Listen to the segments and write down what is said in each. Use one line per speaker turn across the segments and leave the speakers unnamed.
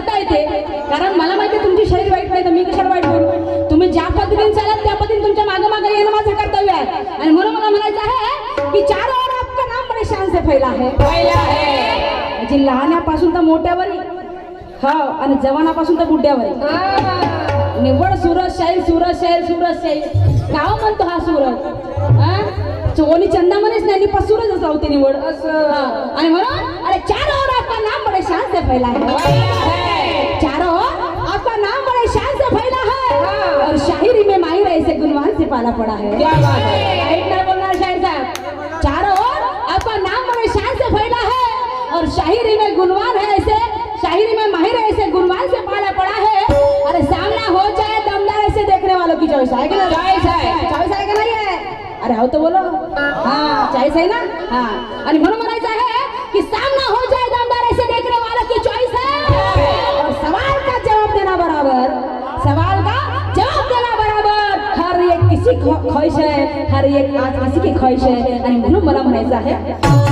करता येते? कारण मला माहिती आहे तुमची शरीर वाईट नाही तर मी कशाला वाईट करू तुम्ही ज्या पद्धतीने चालाल त्या पद्धतीने तुमच्या मागे मागे येणं माझं कर्तव्य आहे. आणि म्हणून मला म्हणायचं आहे की चार और आपका नाम बडे शान से फैला है म्हणजे लहान्यापासून तर मोठ्यावर हो आणि जवानापासून तर बुड्यावर निव्वळ सुरत शाहीर सुरत शाहीर सुरत शाहीर गाव म्हणतो हा हा? कोणी चंदा म्हणेच नाही निपा सूरज असा होते निवड हा. आणि म्हणून अरे चार और आपका नाम बड़े शान से फैला है चारों ओर आपका नाम बड़े शान से फैला है. और शायरी में माहिर ऐसे गुणवान से पाला पड़ा है। एक ना बोलना शायर साहब। चारों ओर आपका नाम बड़े शान से फैला है और शायरी में गुणवान है ऐसे शायरी में माहिर ऐसे गुणवान से पाला पड़ा है। अरे सामना हो जाए दमदार ऐसे देखने वालों की चॉइस है कि ना चॉइस है। चॉइस है कि नहीं है? अरे हो तो बोलो। हाँ चॉइस है ना? हाँ। आणि म्हणून म्हणायचं आहे की सामना ख्वाहिश आहे हर एक आज किसी की ख्वाहिश आहे आणि म्हणून मला म्हणायचं आहे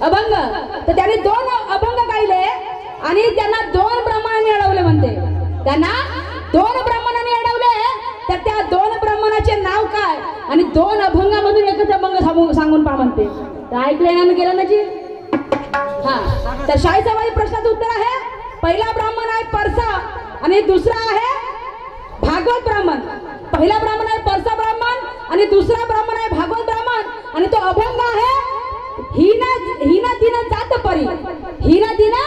अभंग. तर त्यांनी दोन अभंग गायले आणि त्यांना दोन ब्राह्मणांनी अडवले म्हणते. त्यांना दोन ब्राह्मणांनी अडवले तर त्या दोन ब्राह्मणाचे नाव काय? आणि दोन अभंगामधून एकच अभंग सांगून सांगून पहा म्हणते. तर ऐकलं येणार गेलं ना जी? हा. तर शाळेचा माझ्या प्रश्नाचं उत्तर आहे पहिला ब्राह्मण आहे परसा आणि दुसरा आहे भागवत ब्राह्मण. पहिला ब्राह्मण आहे परसा ब्राह्मण आणि दुसरा ब्राह्मण आहे भागवत ब्राह्मण आणि तो अभंग आहे हिना हिना दिना जात परी. हिना दिना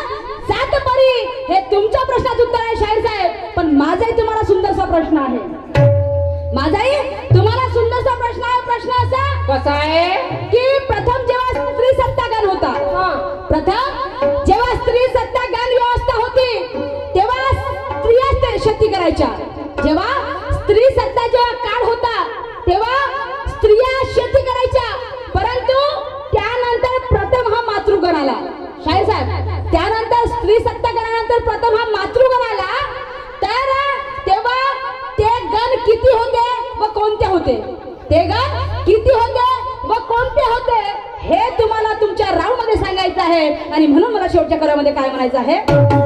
जात परी. हे तुमच्या प्रश्नाचं उत्तर आहे शाहीर साहेब. पण माझाही तुम्हाला सुंदरसा प्रश्न आहे. माझाही तुम्हाला सुंदरसा प्रश्न आहे. प्रश्न असा
कसा आहे?
की प्रथम जेव्हा स्त्री सत्तागान होता प्रथम जेव्हा स्त्री सत्तागान व्यवस्था होती तेव्हा स्त्रिया शेती करायच्या. जेव्हा स्त्री सत्ता जेव्हा काळ होता तेव्हा स्त्रिया शेती करायच्या परंतु त्यानंतर प्रथम हा मातृगण आला शाहीर साहेब त्यानंतर स्त्री सत्ता गणानंतर प्रथम हा मातृगण आला तर तेव्हा ते गण किती होते व कोणते होते ते गण किती होते व कोणते होते हे तुम्हाला तुमच्या राऊंडमध्ये सांगायचं आहे आणि म्हणून मला शेवटच्या करामध्ये काय म्हणायचं आहे?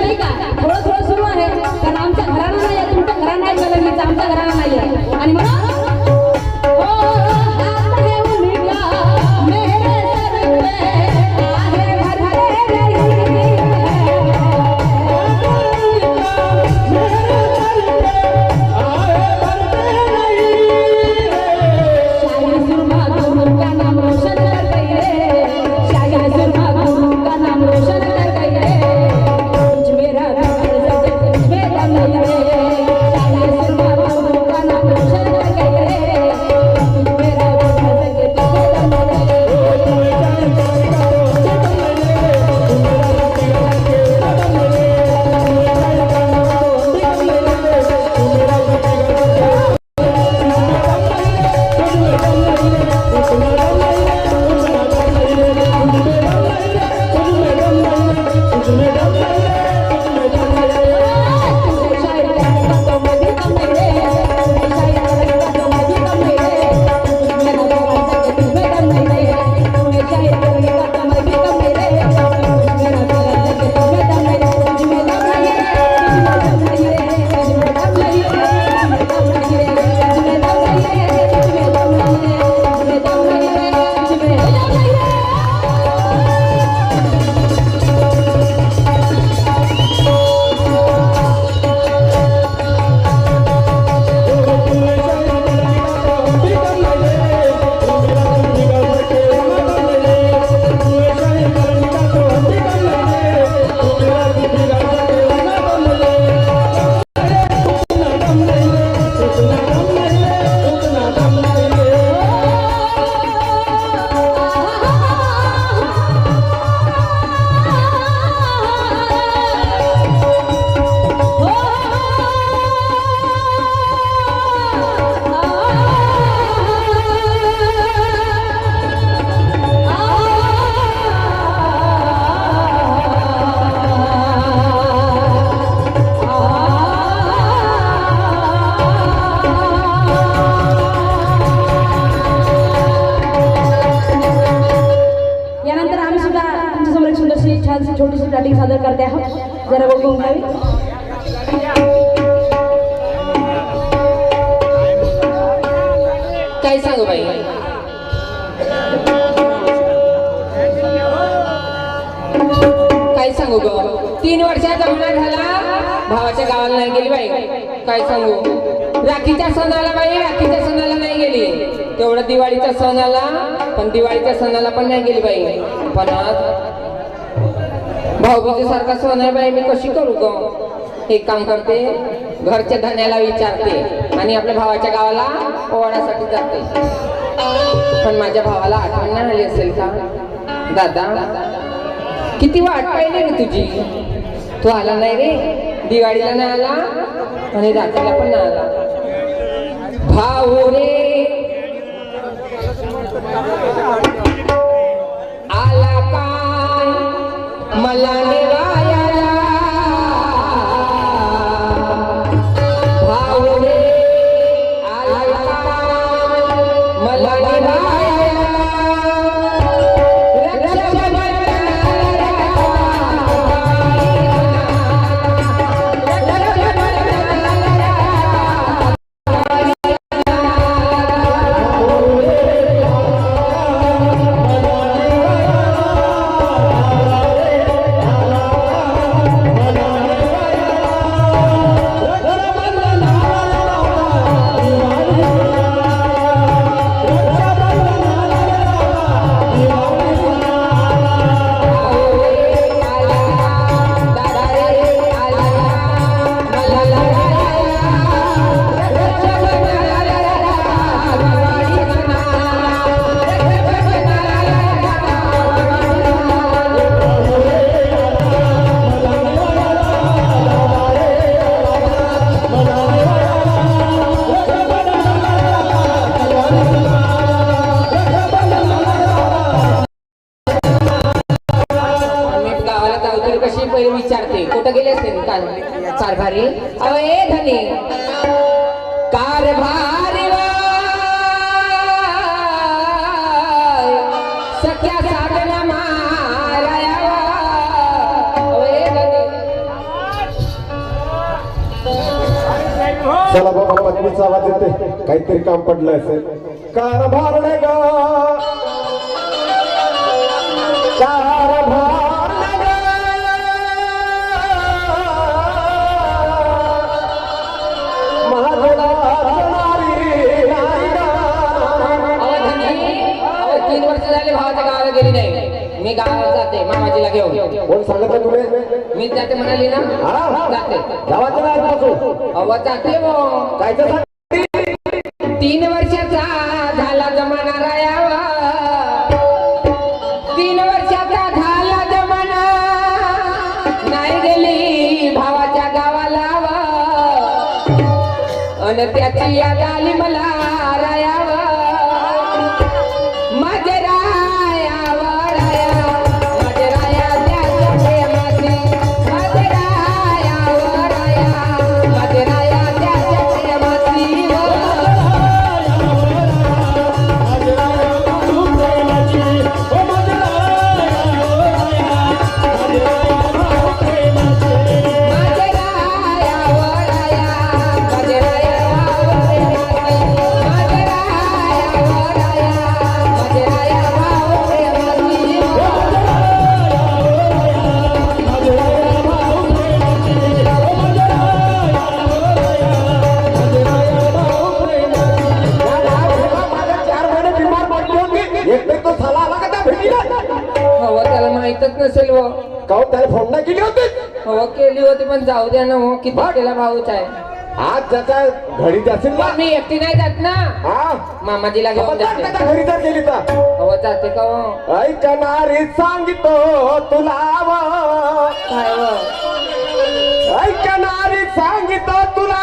नाही का? थोडं थोडं सुरू आहे. कारण आमच्या घराणं नाही आहे तुमच्या घराणं नाही आमच्या घराणं नाही आहे. आणि म्हणून
काय सांगू बाई? काय सांगू ग? तीन वर्षाचा लग्न झाला भावाच्या गावाला नाही गेली बाई. काय सांगू? राखीच्या सणाला बाई राखीच्या सणाला नाही गेली. तेवढं दिवाळीच्या सणाला पण दिवाळीच्या सणाला पण नाही गेली बाई. पण आज भाऊबीजे सारखा सण आहे बाई मी कशी करू ग? एक काम करते घरच्या धन्याला विचारते आणि आपल्या भावाच्या गावाला ओवाळासाठी जाते. पण माझ्या भावाला आठवण नाही आली असेल का? दादा किती वाट पाहिली रे तुझी. तू आला नाही रे. दिवाळीला नाही आला आणि रात्रीला पण नाही आला. भाऊ रे. आला काय? मला
काहीतरी काम पडलं असेल. कारभार
तीन वर्ष झाले भावाच्या गावाला गेली नाही मी गावाला जाते मामाजीला घेऊन
कोण सांगत
मी जाते म्हणाली ना?
हा?
जाते.
गावाचं नाही
जाते हो.
काय सांग.
तीन वर्षाचा झाला जमाना रायावा. तीन वर्षाचा झाला जमाना नाही गेली भावाच्या गावाला अन त्याची याद आली मला रायावा. पण जाऊ द्या ना हो किती केला भाऊच आहे.
आज ज्याच्या घरी जाशील ना?
पण मी एकटी नाही जात ना.
हा?
मामाजीला घेऊन जाते.
घरी जर गेली तर.
हो जाते का हो?
ऐकणारी सांगतो तुला व.
काय हो
ऐकणारी सांगतो तुला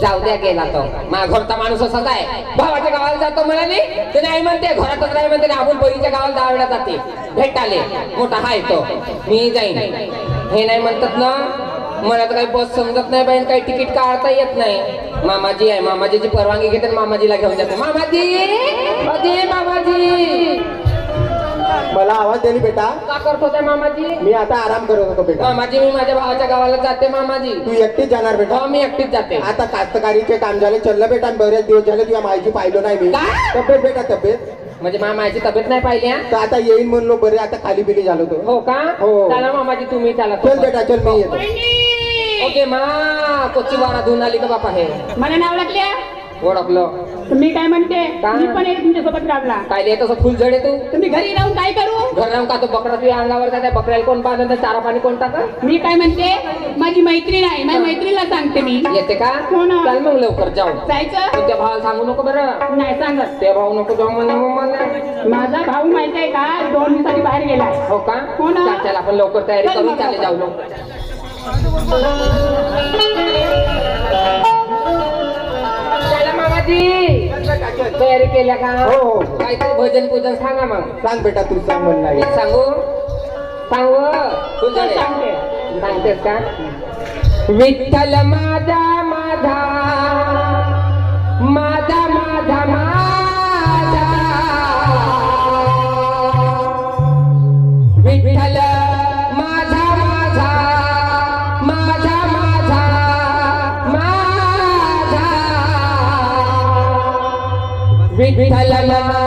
जाऊ द्या गेला तो. मा घरचा माणूस असाच आहे. भावाच्या गावाला जातो म्हणाले ते नाही म्हणते घरातच नाही म्हणते आपण बहिणीच्या गावाला दहा जाते. भेटाले मोठा हाय तो मी जाईन. हे नाही म्हणतात ना मला तर काही बस समजत नाही बाई काही तिकीट काढता येत नाही. मामाजी आहे. मामाजीची परवानगी घेते मामाजीला घेऊन जाते. मामाजी! अरे मामाजी!
मला आवाज दिली बेटा.
का करत होते मामाजी?
मी आता आराम करत होतो बेटा.
मामाजी मी माझ्या भावाच्या गावाला जाते मामाजी.
तू एकटीच जाणार बेटा.
हो मी एकटीच जाते.
आता कास्तकारीचे काम झाले. चललं बेटा बरेच दिवस झाले तुझ्या माईची पाहिलं नाही मी.
काय?
तब्येत बेटा तब्येत?
म्हणजे मामाची तब्येत नाही पाहिली हा?
तर आता येईन म्हणलो बरे आता खाली बिली झालो तो.
हो का?
हो.
चला मामाजी तुम्ही चला.
चल बेटा चल मी येतो.
ओके मा कोची वारा धुवून आली का बापा हे?
मला नाव लागल्या
ओळखलं
तुम्ही काय म्हणते
काय?
मी पण येते तुमच्यासोबत गावला
काय लिहित तसं फुल जडे तू
तुम्ही घरी राहून काय करू?
घर राहून का तो बकरा तुझ्या अंगावर त्या बकऱ्याला कोण बांधत चारा पाणी कोण टाक
मी काय म्हणते माझी मैत्रीण आहे माझ्या मैत्रिणीला सांगते मी.
येते का?
हो ना.
चल मग लवकर जाऊ.
जायचं?
त्या भावाला सांगू नको बरं.
नाही सांगत.
त्या भाऊ नको जाऊ म्हणा मग मला.
माझा भाऊ माहिती आहे का? दोन दिवसांनी बाहेर गेलाय.
हो का?
हो ना.
चल, चल आपण लवकर तयारी
चल
करू
मग.
चाले जाऊ लवकर. मामाजी तयारी केल्या का?
हो, हो.
काहीतरी भजन पूजन सांगा मग.
सांग बेटा तू सांग म्हणला
सांगू? सांगू? तुझं
सांगते.
सांगतेस का? विठ्ठल माझा माझा. माझा माझा विठ्ठल माझा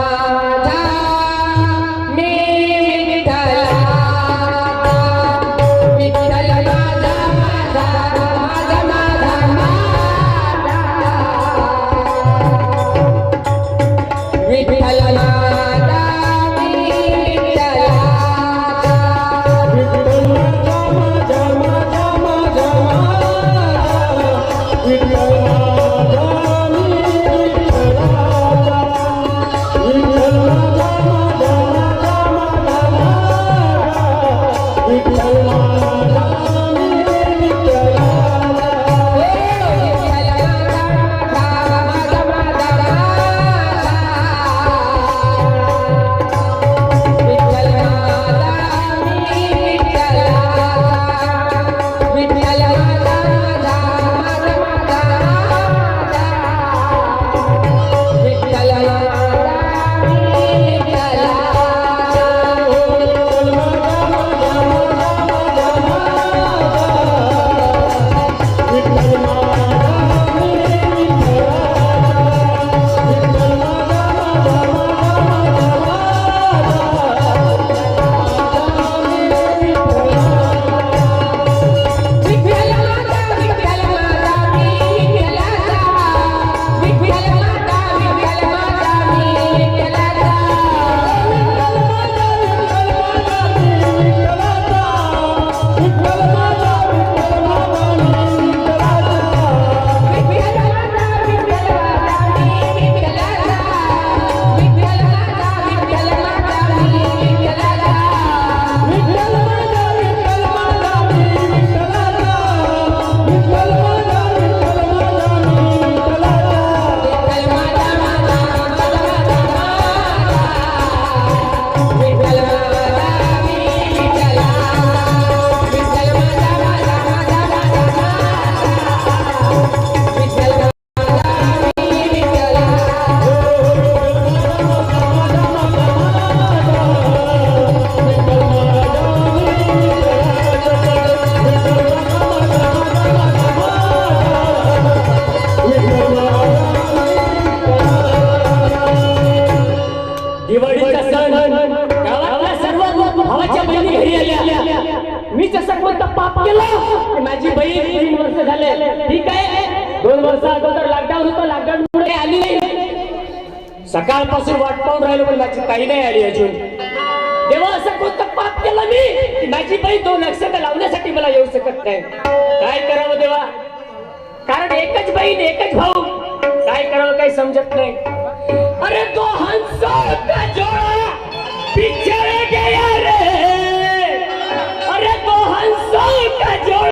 केलं. माझी बहीण तीन वर्ष झाले. ठीक आहे? दोन वर्ष अगोदर लॉकडाऊन होतं. लॉकडाऊन मुळे आली नाही. सकाळपासून वाट पाहून राहिलो पण माझी काही नाही आली अजून. तेव्हा असं कोणतं पाप केलं मी? माझी बहीण दोन अक्षर लावण्यासाठी मला येऊ शकत नाही. काय करावं देवा? कारण एकच बहीण एकच भाऊ. काय करावं काही समजत नाही. अरे तो हंस का जोड़ा. पिछड़ गया रे. song that you're